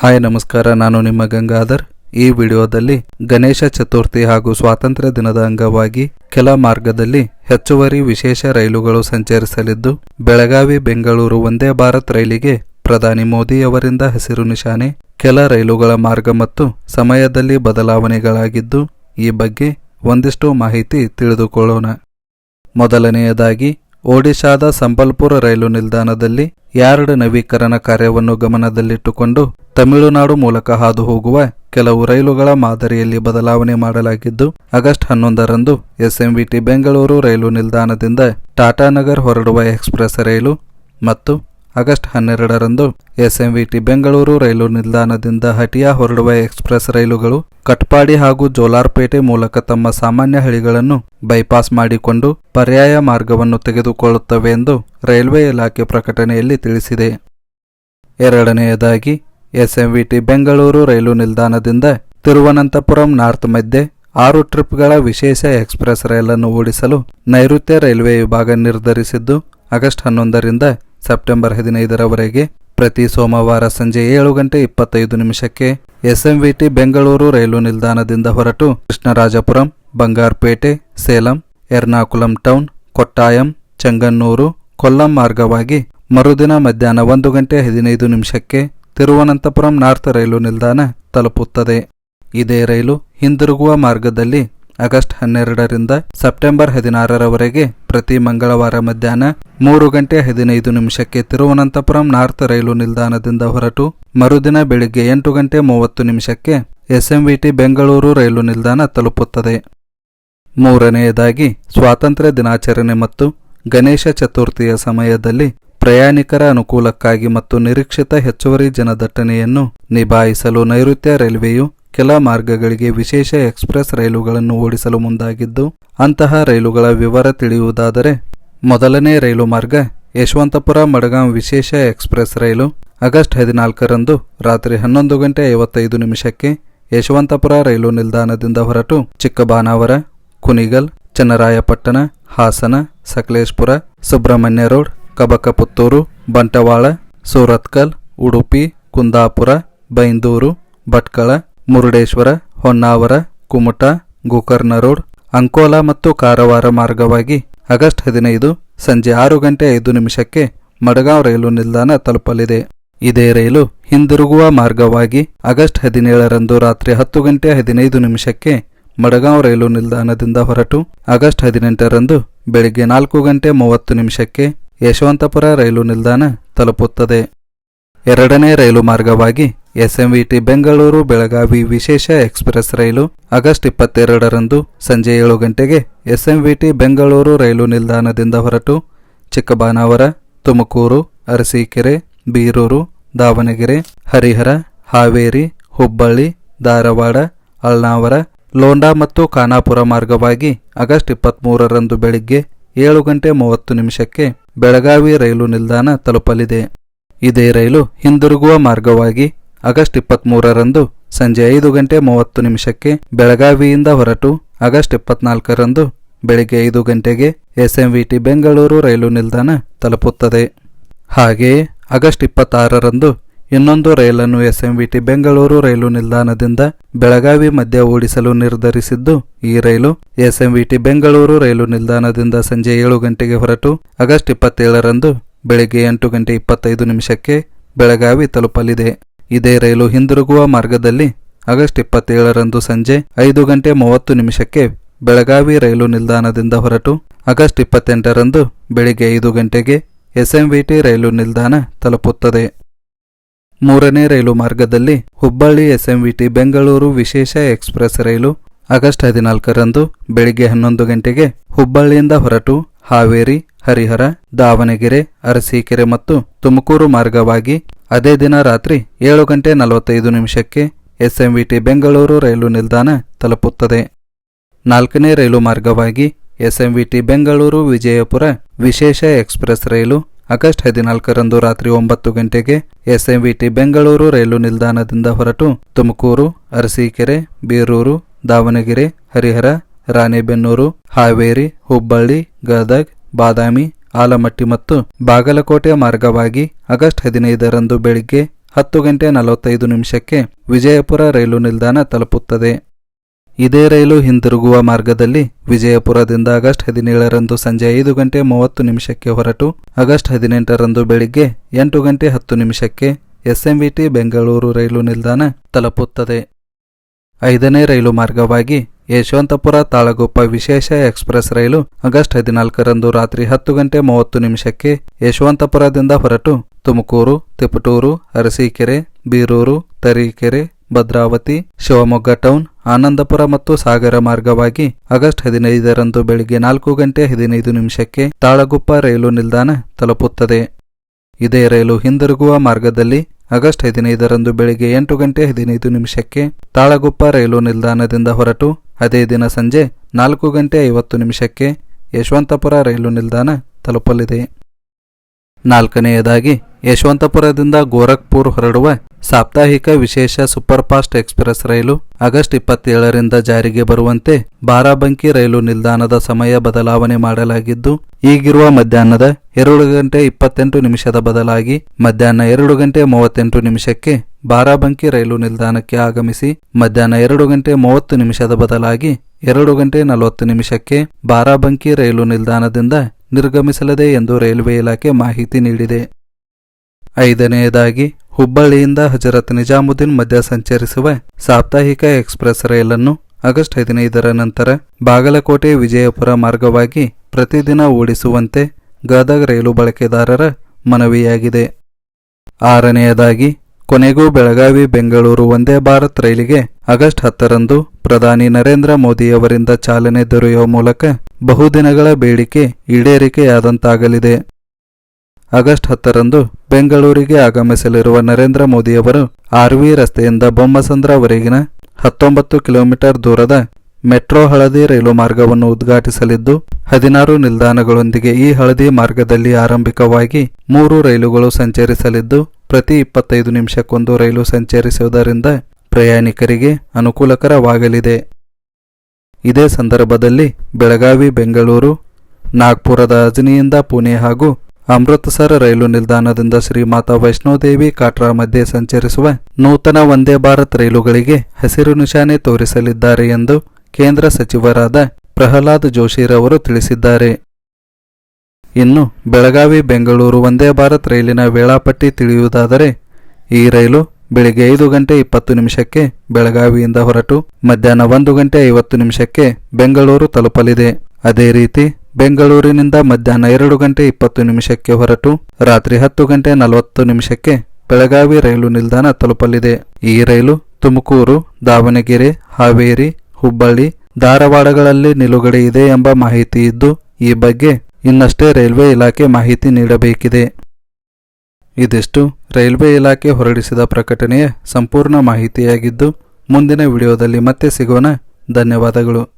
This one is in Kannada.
ಹಾಯ್, ನಮಸ್ಕಾರ. ನಾನು ನಿಮ್ಮ ಗಂಗಾಧರ್. ಈ ವಿಡಿಯೋದಲ್ಲಿ ಗಣೇಶ ಚತುರ್ಥಿ ಹಾಗೂ ಸ್ವಾತಂತ್ರ್ಯ ದಿನದ ಅಂಗವಾಗಿ ಕೆಲ ಮಾರ್ಗದಲ್ಲಿ ಹೆಚ್ಚುವರಿ ವಿಶೇಷ ರೈಲುಗಳು ಸಂಚರಿಸಲಿದ್ದು, ಬೆಳಗಾವಿ, ಬೆಂಗಳೂರು ಒಂದೇ ಭಾರತ್ ರೈಲಿಗೆ ಪ್ರಧಾನಿ ಮೋದಿಯವರಿಂದ ಹಸಿರು ನಿಶಾನೆ. ಕೆಲ ರೈಲುಗಳ ಮಾರ್ಗ ಮತ್ತು ಸಮಯದಲ್ಲಿ ಬದಲಾವಣೆಗಳಾಗಿದ್ದು, ಈ ಬಗ್ಗೆ ಒಂದಿಷ್ಟು ಮಾಹಿತಿ ತಿಳಿದುಕೊಳ್ಳೋಣ. ಮೊದಲನೆಯದಾಗಿ, ಒಡಿಶಾದ ಸಂಬಲ್ಪುರ ರೈಲು ನಿಲ್ದಾಣದಲ್ಲಿ ಯಾರ್ಡ್ ನವೀಕರಣ ಕಾರ್ಯವನ್ನು ಗಮನದಲ್ಲಿಟ್ಟುಕೊಂಡು ತಮಿಳುನಾಡು ಮೂಲಕ ಹಾದು ಹೋಗುವ ಕೆಲವು ರೈಲುಗಳ ಮಾದರಿಯಲ್ಲಿ ಬದಲಾವಣೆ ಮಾಡಲಾಗಿದ್ದು, ಆಗಸ್ಟ್ ಹನ್ನೊಂದರಂದು ಎಸ್ಎಂವಿಟಿ ಬೆಂಗಳೂರು ರೈಲು ನಿಲ್ದಾಣದಿಂದ ಟಾಟಾನಗರ್ ಹೊರಡುವ ಎಕ್ಸ್ಪ್ರೆಸ್ ರೈಲು ಮತ್ತು ಆಗಸ್ಟ್ ಹನ್ನೆರಡರಂದು ಎಸ್ಎಂವಿಟಿ ಬೆಂಗಳೂರು ರೈಲು ನಿಲ್ದಾಣದಿಂದ ಹಟಿಯಾ ಹೊರಡುವ ಎಕ್ಸ್ಪ್ರೆಸ್ ರೈಲುಗಳು ಕಟ್ಪಾಡಿ ಹಾಗೂ ಜೋಲಾರ್ಪೇಟೆ ಮೂಲಕ ತಮ್ಮ ಸಾಮಾನ್ಯ ಹಳಿಗಳನ್ನು ಬೈಪಾಸ್ ಮಾಡಿಕೊಂಡು ಪರ್ಯಾಯ ಮಾರ್ಗವನ್ನು ತೆಗೆದುಕೊಳ್ಳುತ್ತವೆ ಎಂದು ರೈಲ್ವೆ ಇಲಾಖೆ ಪ್ರಕಟಣೆಯಲ್ಲಿ ತಿಳಿಸಿದೆ. ಎರಡನೆಯದಾಗಿ, ಎಸ್ಎಂವಿಟಿ ಬೆಂಗಳೂರು ರೈಲು ನಿಲ್ದಾಣದಿಂದ ತಿರುವನಂತಪುರಂ ನಾರ್ತ್ ಮಧ್ಯೆ ಆರು ಟ್ರಿಪ್ಗಳ ವಿಶೇಷ ಎಕ್ಸ್ಪ್ರೆಸ್ ರೈಲನ್ನು ಓಡಿಸಲು ನೈಋತ್ಯ ರೈಲ್ವೆ ವಿಭಾಗ ನಿರ್ಧರಿಸಿದ್ದು, ಆಗಸ್ಟ್ ಹನ್ನೊಂದರಿಂದ ಸೆಪ್ಟೆಂಬರ್ ಹದಿನೈದರವರೆಗೆ ಪ್ರತಿ ಸೋಮವಾರ ಸಂಜೆ ಏಳು ಗಂಟೆ ಇಪ್ಪತ್ತೈದು ನಿಮಿಷಕ್ಕೆ ಎಸ್ಎಂವಿಟಿ ಬೆಂಗಳೂರು ರೈಲು ನಿಲ್ದಾಣದಿಂದ ಹೊರಟು ಕೃಷ್ಣರಾಜಪುರಂ, ಬಂಗಾರ್ಪೇಟೆ, ಸೇಲಂ, ಎರ್ನಾಕುಲಂ ಟೌನ್, ಕೊಟ್ಟಾಯಂ, ಚಂಗನ್ನೂರು, ಕೊಲ್ಲಂ ಮಾರ್ಗವಾಗಿ ಮರುದಿನ ಮಧ್ಯಾಹ್ನ ಒಂದು ಗಂಟೆ ಹದಿನೈದು ನಿಮಿಷಕ್ಕೆ ತಿರುವನಂತಪುರಂ ನಾರ್ತ್ ರೈಲು ನಿಲ್ದಾಣ ತಲುಪುತ್ತದೆ. ಇದೇ ರೈಲು ಹಿಂದಿರುಗುವ ಮಾರ್ಗದಲ್ಲಿ ಆಗಸ್ಟ್ ಹನ್ನೆರಡರಿಂದ ಸೆಪ್ಟೆಂಬರ್ ಹದಿನಾರರವರೆಗೆ ಪ್ರತಿ ಮಂಗಳವಾರ ಮಧ್ಯಾಹ್ನ ಮೂರು ಗಂಟೆ ಹದಿನೈದು ನಿಮಿಷಕ್ಕೆ ತಿರುವನಂತಪುರಂ ನಾರ್ತ್ ರೈಲು ನಿಲ್ದಾಣದಿಂದ ಹೊರಟು ಮರುದಿನ ಬೆಳಿಗ್ಗೆ ಎಂಟು ಗಂಟೆ ಮೂವತ್ತು ನಿಮಿಷಕ್ಕೆ ಎಸ್ಎಂವಿಟಿ ಬೆಂಗಳೂರು ರೈಲು ನಿಲ್ದಾಣ ತಲುಪುತ್ತದೆ. ಮೂರನೆಯದಾಗಿ ಸ್ವಾತಂತ್ರ್ಯ ದಿನಾಚರಣೆ ಮತ್ತು ಗಣೇಶ ಚತುರ್ಥಿಯ ಸಮಯದಲ್ಲಿ ಪ್ರಯಾಣಿಕರ ಅನುಕೂಲಕ್ಕಾಗಿ ಮತ್ತು ನಿರೀಕ್ಷಿತ ಹೆಚ್ಚುವರಿ ಜನದಟ್ಟಣೆಯನ್ನು ನಿಭಾಯಿಸಲು ನೈಋತ್ಯ ರೈಲ್ವೆಯು ಕೆಲ ಮಾರ್ಗಗಳಿಗೆ ವಿಶೇಷ ಎಕ್ಸ್ಪ್ರೆಸ್ ರೈಲುಗಳನ್ನು ಓಡಿಸಲು ಮುಂದಾಗಿದ್ದು, ಅಂತಹ ರೈಲುಗಳ ವಿವರ ತಿಳಿಯುವುದಾದರೆ, ಮೊದಲನೇ ರೈಲು ಮಾರ್ಗ ಯಶವಂತಪುರ ಮಡಗಾಂ ವಿಶೇಷ ಎಕ್ಸ್ಪ್ರೆಸ್ ರೈಲು ಆಗಸ್ಟ್ ಹದಿನಾಲ್ಕರಂದು ರಾತ್ರಿ ಹನ್ನೊಂದು ಗಂಟೆ ಐವತ್ತೈದು ನಿಮಿಷಕ್ಕೆ ಯಶವಂತಪುರ ರೈಲು ನಿಲ್ದಾಣದಿಂದ ಹೊರಟು ಚಿಕ್ಕಬಾನಾವರ ಕುನಿಗಲ್, ಚನ್ನರಾಯಪಟ್ಟಣ, ಹಾಸನ, ಸಕಲೇಶ್ಪುರ, ಸುಬ್ರಹ್ಮಣ್ಯ ರೋಡ್, ಕಬಕಪುತ್ತೂರು, ಬಂಟವಾಳ, ಸೂರತ್ಕಲ್, ಉಡುಪಿ, ಕುಂದಾಪುರ, ಬೈಂದೂರು, ಭಟ್ಕಳ ಮುರುಡೇಶ್ವರ, ಹೊನ್ನಾವರ, ಕುಮಟ ಗೋಕರ್ಣ ರೋಡ್ ಅಂಕೋಲಾ ಮತ್ತು ಕಾರವಾರ ಮಾರ್ಗವಾಗಿ ಆಗಸ್ಟ್ ಹದಿನೈದು ಸಂಜೆ ಆರು ಗಂಟೆ ಐದು ನಿಮಿಷಕ್ಕೆ ಮಡಗಾಂವ್ ರೈಲು ನಿಲ್ದಾಣ ತಲುಪಲಿದೆ. ಇದೇ ರೈಲು ಹಿಂದಿರುಗುವ ಮಾರ್ಗವಾಗಿ ಆಗಸ್ಟ್ ಹದಿನೇಳರಂದು ರಾತ್ರಿ ಹತ್ತು ಗಂಟೆ ಹದಿನೈದು ನಿಮಿಷಕ್ಕೆ ಮಡಗಾಂವ್ ರೈಲು ನಿಲ್ದಾಣದಿಂದ ಹೊರಟು ಆಗಸ್ಟ್ ಹದಿನೆಂಟರಂದು ಬೆಳಿಗ್ಗೆ ನಾಲ್ಕು ಗಂಟೆ ಮೂವತ್ತು ನಿಮಿಷಕ್ಕೆ ಯಶವಂತಪುರ ರೈಲು ನಿಲ್ದಾಣ ತಲುಪುತ್ತದೆ. ಎರಡನೇ ರೈಲು ಮಾರ್ಗವಾಗಿ ಎಸ್ಎಂವಿಟಿ ಬೆಂಗಳೂರು ಬೆಳಗಾವಿ ವಿಶೇಷ ಎಕ್ಸ್ಪ್ರೆಸ್ ರೈಲು ಆಗಸ್ಟ್ ಇಪ್ಪತ್ತೆರಡರಂದು ಸಂಜೆ ಏಳು ಗಂಟೆಗೆ ಎಸ್ಎಂವಿಟಿ ಬೆಂಗಳೂರು ರೈಲು ನಿಲ್ದಾಣದಿಂದ ಹೊರಟು ಚಿಕ್ಕಬಾನಾವರ ತುಮಕೂರು, ಅರಸೀಕೆರೆ, ಬೀರೂರು, ದಾವಣಗೆರೆ, ಹರಿಹರ, ಹಾವೇರಿ, ಹುಬ್ಬಳ್ಳಿ, ಧಾರವಾಡ, ಅಳ್ನಾವರ, ಲೋಂಡಾ ಮತ್ತು ಖಾನಾಪುರ ಮಾರ್ಗವಾಗಿ ಆಗಸ್ಟ್ ಇಪ್ಪತ್ತ್ಮೂರರಂದು ಬೆಳಿಗ್ಗೆ ಏಳು ಗಂಟೆ ಮೂವತ್ತು ನಿಮಿಷಕ್ಕೆ ಬೆಳಗಾವಿ ರೈಲು ನಿಲ್ದಾಣ ತಲುಪಲಿದೆ. ಇದೇ ರೈಲು ಹಿಂದಿರುಗುವ ಮಾರ್ಗವಾಗಿ ಆಗಸ್ಟ್ ಇಪ್ಪತ್ತ್ಮೂರರಂದು ಸಂಜೆ ಐದು ಗಂಟೆ ಮೂವತ್ತು ನಿಮಿಷಕ್ಕೆ ಬೆಳಗಾವಿಯಿಂದ ಹೊರಟು ಆಗಸ್ಟ್ ಇಪ್ಪತ್ನಾಲ್ಕರಂದು ಬೆಳಿಗ್ಗೆ ಐದು ಗಂಟೆಗೆ ಎಸ್ಎಂವಿಟಿ ಬೆಂಗಳೂರು ರೈಲು ನಿಲ್ದಾಣ ತಲುಪುತ್ತದೆ. ಹಾಗೆಯೇ ಆಗಸ್ಟ್ ಇಪ್ಪತ್ತಾರರಂದು ಇನ್ನೊಂದು ರೈಲನ್ನು ಎಸ್ಎಂವಿಟಿ ಬೆಂಗಳೂರು ರೈಲು ನಿಲ್ದಾಣದಿಂದ ಬೆಳಗಾವಿ ಮಧ್ಯ ಓಡಿಸಲು ನಿರ್ಧರಿಸಿದ್ದು, ಈ ರೈಲು ಎಸ್ಎಂವಿಟಿ ಬೆಂಗಳೂರು ರೈಲು ನಿಲ್ದಾಣದಿಂದ ಸಂಜೆ ಏಳು ಗಂಟೆಗೆ ಹೊರಟು ಆಗಸ್ಟ್ ಇಪ್ಪತ್ತೇಳರಂದು ಬೆಳಿಗ್ಗೆ ಎಂಟು ಗಂಟೆ ಇಪ್ಪತ್ತೈದು ನಿಮಿಷಕ್ಕೆ ಬೆಳಗಾವಿ ತಲುಪಲಿದೆ. ಇದೇ ರೈಲು ಹಿಂದಿರುಗುವ ಮಾರ್ಗದಲ್ಲಿ ಆಗಸ್ಟ್ ಇಪ್ಪತ್ತೇಳರಂದು ಸಂಜೆ ಐದು ಗಂಟೆ ಮೂವತ್ತು ನಿಮಿಷಕ್ಕೆ ಬೆಳಗಾವಿ ರೈಲು ನಿಲ್ದಾಣದಿಂದ ಹೊರಟು ಆಗಸ್ಟ್ ಇಪ್ಪತ್ತೆಂಟರಂದು ಬೆಳಿಗ್ಗೆ ಐದು ಗಂಟೆಗೆ ಎಸ್ಎಂವಿಟಿ ರೈಲು ನಿಲ್ದಾಣ ತಲುಪುತ್ತದೆ. ಮೂರನೇ ರೈಲು ಮಾರ್ಗದಲ್ಲಿ ಹುಬ್ಬಳ್ಳಿ ಎಸ್ಎಂವಿಟಿ ಬೆಂಗಳೂರು ವಿಶೇಷ ಎಕ್ಸ್ಪ್ರೆಸ್ ರೈಲು ಆಗಸ್ಟ್ ಹದಿನಾಲ್ಕರಂದು ಬೆಳಿಗ್ಗೆ ಹನ್ನೊಂದು ಗಂಟೆಗೆ ಹುಬ್ಬಳ್ಳಿಯಿಂದ ಹೊರಟು ಹಾವೇರಿ, ಹರಿಹರ, ದಾವಣಗೆರೆ, ಅರಸೀಕೆರೆ ಮತ್ತು ತುಮಕೂರು ಮಾರ್ಗವಾಗಿ ಅದೇ ದಿನ ರಾತ್ರಿ ಏಳು ಗಂಟೆ ನಲವತ್ತೈದು ನಿಮಿಷಕ್ಕೆ ಎಸ್ಎಂವಿಟಿ ಬೆಂಗಳೂರು ರೈಲು ನಿಲ್ದಾಣ ತಲುಪುತ್ತದೆ. ನಾಲ್ಕನೇ ರೈಲು ಮಾರ್ಗವಾಗಿ ಎಸ್ಎಂವಿಟಿ ಬೆಂಗಳೂರು ವಿಜಯಪುರ ವಿಶೇಷ ಎಕ್ಸ್ಪ್ರೆಸ್ ರೈಲು ಆಗಸ್ಟ್ ಹದಿನಾಲ್ಕರಂದು ರಾತ್ರಿ ಒಂಬತ್ತು ಗಂಟೆಗೆ ಎಸ್ಎಂವಿಟಿ ಬೆಂಗಳೂರು ರೈಲು ನಿಲ್ದಾಣದಿಂದ ಹೊರಟು ತುಮಕೂರು, ಅರಸೀಕೆರೆ, ಬೀರೂರು ದಾವಣಗೆರೆ, ಹರಿಹರ, ರಾಣೆಬೆನ್ನೂರು, ಹಾವೇರಿ, ಹುಬ್ಬಳ್ಳಿ, ಗದಗ್, ಬಾದಾಮಿ, ಆಲಮಟ್ಟಿ ಮತ್ತು ಬಾಗಲಕೋಟೆ ಮಾರ್ಗವಾಗಿ ಆಗಸ್ಟ್ ಹದಿನೈದರಂದು ಬೆಳಿಗ್ಗೆ ಹತ್ತು ಗಂಟೆ ನಲವತ್ತೈದು ನಿಮಿಷಕ್ಕೆ ವಿಜಯಪುರ ರೈಲು ನಿಲ್ದಾಣ ತಲುಪುತ್ತದೆ. ಇದೇ ರೈಲು ಹಿಂದಿರುಗುವ ಮಾರ್ಗದಲ್ಲಿ ವಿಜಯಪುರದಿಂದ ಆಗಸ್ಟ್ ಹದಿನೇಳರಂದು ಸಂಜೆ ಐದು ಗಂಟೆ ಮೂವತ್ತು ನಿಮಿಷಕ್ಕೆ ಹೊರಟು ಆಗಸ್ಟ್ ಹದಿನೆಂಟರಂದು ಬೆಳಿಗ್ಗೆ ಎಂಟು ಗಂಟೆ ಹತ್ತು ನಿಮಿಷಕ್ಕೆ ಎಸ್ಎಂವಿಟಿ ಬೆಂಗಳೂರು ರೈಲು ನಿಲ್ದಾಣ ತಲುಪುತ್ತದೆ. ಐದನೇ ರೈಲು ಮಾರ್ಗವಾಗಿ ಯಶವಂತಪುರ ತಾಳಗುಪ್ಪ ವಿಶೇಷ ಎಕ್ಸ್ಪ್ರೆಸ್ ರೈಲು ಆಗಸ್ಟ್ ಹದಿನಾಲ್ಕರಂದು ರಾತ್ರಿ ಹತ್ತು ಗಂಟೆ ಮೂವತ್ತು ನಿಮಿಷಕ್ಕೆ ಯಶವಂತಪುರದಿಂದ ಹೊರಟು ತುಮಕೂರು, ತಿಪಟೂರು, ಅರಸೀಕೆರೆ, ಬೀರೂರು, ತರೀಕೆರೆ, ಭದ್ರಾವತಿ, ಶಿವಮೊಗ್ಗ ಟೌನ್, ಆನಂದಪುರ ಮತ್ತು ಸಾಗರ ಮಾರ್ಗವಾಗಿ ಆಗಸ್ಟ್ ಹದಿನೈದರಂದು ಬೆಳಿಗ್ಗೆ ನಾಲ್ಕು ಗಂಟೆ ಹದಿನೈದು ನಿಮಿಷಕ್ಕೆ ತಾಳಗುಪ್ಪ ರೈಲು ನಿಲ್ದಾಣ ತಲುಪುತ್ತದೆ. ಇದೇ ರೈಲು ಹಿಂದಿರುಗುವ ಮಾರ್ಗದಲ್ಲಿ ಆಗಸ್ಟ್ ಹದಿನೈದರಂದು ಬೆಳಿಗ್ಗೆ ಎಂಟು ಗಂಟೆ ಹದಿನೈದು ನಿಮಿಷಕ್ಕೆ ತಾಳಗುಪ್ಪ ರೈಲು ನಿಲ್ದಾಣದಿಂದ ಹೊರಟು. ಅದೇ ದಿನ ಸಂಜೆ ನಾಲ್ಕು ಗಂಟೆ ಐವತ್ತು ನಿಮಿಷಕ್ಕೆ ಯಶವಂತಪುರ ರೈಲು ನಿಲ್ದಾಣ ತಲುಪಲಿದೆ. ನಾಲ್ಕನೆಯದಾಗಿ ಯಶವಂತಪುರದಿಂದ ಗೋರಖ್ಪುರ್ ಹೊರಡುವ ಸಾಪ್ತಾಹಿಕ ವಿಶೇಷ ಸೂಪರ್ಫಾಸ್ಟ್ ಎಕ್ಸ್ಪ್ರೆಸ್ ರೈಲು ಆಗಸ್ಟ್ ಇಪ್ಪತ್ತೇಳರಿಂದ ಜಾರಿಗೆ ಬರುವಂತೆ ಬಾರಾಬಂಕಿ ರೈಲು ನಿಲ್ದಾಣದ ಸಮಯ ಬದಲಾವಣೆ ಮಾಡಲಾಗಿದ್ದು, ಈಗಿರುವ ಮಧ್ಯಾಹ್ನದ ಎರಡು ಗಂಟೆ ಇಪ್ಪತ್ತೆಂಟು ನಿಮಿಷದ ಬದಲಾಗಿ ಮಧ್ಯಾಹ್ನ ಎರಡು ಗಂಟೆ ಮೂವತ್ತೆಂಟು ನಿಮಿಷಕ್ಕೆ ಬಾರಾಬಂಕಿ ರೈಲು ನಿಲ್ದಾಣಕ್ಕೆ ಆಗಮಿಸಿ ಮಧ್ಯಾಹ್ನ ಎರಡು ಗಂಟೆ ಮೂವತ್ತು ನಿಮಿಷದ ಬದಲಾಗಿ ಎರಡು ಗಂಟೆ ನಲವತ್ತು ನಿಮಿಷಕ್ಕೆ ಬಾರಾಬಂಕಿ ರೈಲು ನಿಲ್ದಾಣದಿಂದ ನಿರ್ಗಮಿಸಲಿದೆ ಎಂದು ರೈಲ್ವೆ ಇಲಾಖೆ ಮಾಹಿತಿ ನೀಡಿದೆ. ಐದನೆಯದಾಗಿ ಹುಬ್ಬಳ್ಳಿಯಿಂದ ಹಜರತ್ ನಿಜಾಮುದ್ದೀನ್ ಮಧ್ಯ ಸಂಚರಿಸುವ. ಸಾಪ್ತಾಹಿಕ ಎಕ್ಸ್ಪ್ರೆಸ್ ರೈಲನ್ನು ಆಗಸ್ಟ್ ಹದಿನೈದರ ನಂತರ ಬಾಗಲಕೋಟೆ ವಿಜಯಪುರ ಮಾರ್ಗವಾಗಿ ಪ್ರತಿದಿನ ಓಡಿಸುವಂತೆ ಗದಗ ರೈಲು ಬಳಕೆದಾರರ ಮನವಿಯಾಗಿದೆ. ಆರನೆಯದಾಗಿ, ಕೊನೆಗೂ ಬೆಳಗಾವಿ ಬೆಂಗಳೂರು ವಂದೇ ಭಾರತ್ ರೈಲಿಗೆ ಆಗಸ್ಟ್ ಹತ್ತರಂದು ಪ್ರಧಾನಿ ನರೇಂದ್ರ ಮೋದಿಯವರಿಂದ ಚಾಲನೆ ದೊರೆಯುವ ಮೂಲಕ ಬಹುದಿನಗಳ ಬೇಡಿಕೆ ಈಡೇರಿಕೆಯಾದಂತಾಗಲಿದೆ. ಆಗಸ್ಟ್ ಹತ್ತರಂದು ಬೆಂಗಳೂರಿಗೆ ಆಗಮಿಸಲಿರುವ ನರೇಂದ್ರ ಮೋದಿಯವರು ಆರ್ವಿ ರಸ್ತೆಯಿಂದ ಬೊಮ್ಮಸಂದ್ರವರೆಗಿನ ಹತ್ತೊಂಬತ್ತು ಕಿಲೋಮೀಟರ್ ದೂರದ ಮೆಟ್ರೋ ಹಳದಿ ರೈಲು ಮಾರ್ಗವನ್ನು ಉದ್ಘಾಟಿಸಲಿದ್ದು, ಹದಿನಾರು ನಿಲ್ದಾಣಗಳೊಂದಿಗೆ ಈ ಹಳದಿ ಮಾರ್ಗದಲ್ಲಿ ಆರಂಭಿಕವಾಗಿ ಮೂರು ರೈಲುಗಳು ಸಂಚರಿಸಲಿದ್ದು, ಪ್ರತಿ ಇಪ್ಪತ್ತೈದು ನಿಮಿಷಕ್ಕೊಂದು ರೈಲು ಸಂಚರಿಸುವುದರಿಂದ ಪ್ರಯಾಣಿಕರಿಗೆ ಅನುಕೂಲಕರವಾಗಲಿದೆ. ಇದೇ ಸಂದರ್ಭದಲ್ಲಿ ಬೆಳಗಾವಿ, ಬೆಂಗಳೂರು, ನಾಗ್ಪುರದ ಅಜನಿಯಿಂದ ಪುಣೆ ಹಾಗೂ ಅಮೃತಸರ ರೈಲು ನಿಲ್ದಾಣದಿಂದ ಶ್ರೀ ಮಾತಾ ವೈಷ್ಣೋದೇವಿ ಕಾಟ್ರಾ ಮಧ್ಯೆ ಸಂಚರಿಸುವ ನೂತನ ವಂದೇ ಭಾರತ್ ರೈಲುಗಳಿಗೆ ಹಸಿರು ನಿಶಾನೆ ತೋರಿಸಲಿದ್ದಾರೆ ಎಂದು ಕೇಂದ್ರ ಸಚಿವರಾದ ಪ್ರಹ್ಲಾದ್ ಜೋಶಿರವರು ತಿಳಿಸಿದ್ದಾರೆ. ಇನ್ನು ಬೆಳಗಾವಿ ಬೆಂಗಳೂರು ವಂದೇ ಭಾರತ್ ರೈಲಿನ ವೇಳಾಪಟ್ಟಿ ತಿಳಿಯುವುದಾದರೆ, ಈ ರೈಲು ಬೆಳಿಗ್ಗೆ ಐದು ಗಂಟೆ ಇಪ್ಪತ್ತು ನಿಮಿಷಕ್ಕೆ ಬೆಳಗಾವಿಯಿಂದ ಹೊರಟು ಮಧ್ಯಾಹ್ನ ಒಂದು ಗಂಟೆ ಐವತ್ತು ನಿಮಿಷಕ್ಕೆ ಬೆಂಗಳೂರು ತಲುಪಲಿದೆ. ಅದೇ ರೀತಿ ಬೆಂಗಳೂರಿನಿಂದ ಮಧ್ಯಾಹ್ನ ಎರಡು ಗಂಟೆ ಇಪ್ಪತ್ತು ನಿಮಿಷಕ್ಕೆ ಹೊರಟು ರಾತ್ರಿ ಹತ್ತು ಗಂಟೆ ನಲವತ್ತು ನಿಮಿಷಕ್ಕೆ ಬೆಳಗಾವಿ ರೈಲು ನಿಲ್ದಾಣ ತಲುಪಲಿದೆ. ಈ ರೈಲು ತುಮಕೂರು, ದಾವಣಗೆರೆ, ಹಾವೇರಿ, ಹುಬ್ಬಳ್ಳಿ, ಧಾರವಾಡಗಳಲ್ಲಿ ನಿಲುಗಡೆ ಇದೆ ಎಂಬ ಮಾಹಿತಿ ಇದ್ದು, ಈ ಬಗ್ಗೆ ಇನ್ನಷ್ಟೇ ರೈಲ್ವೆ ಇಲಾಖೆ ಮಾಹಿತಿ ನೀಡಬೇಕಿದೆ. ಇದಿಷ್ಟು. ರೈಲ್ವೆ ಇಲಾಖೆ ಹೊರಡಿಸಿದ ಪ್ರಕಟಣೆಯ ಸಂಪೂರ್ಣ ಮಾಹಿತಿಯಾಗಿದ್ದು, ಮುಂದಿನ ವಿಡಿಯೋದಲ್ಲಿ ಮತ್ತೆ ಸಿಗೋಣ. ಧನ್ಯವಾದಗಳು.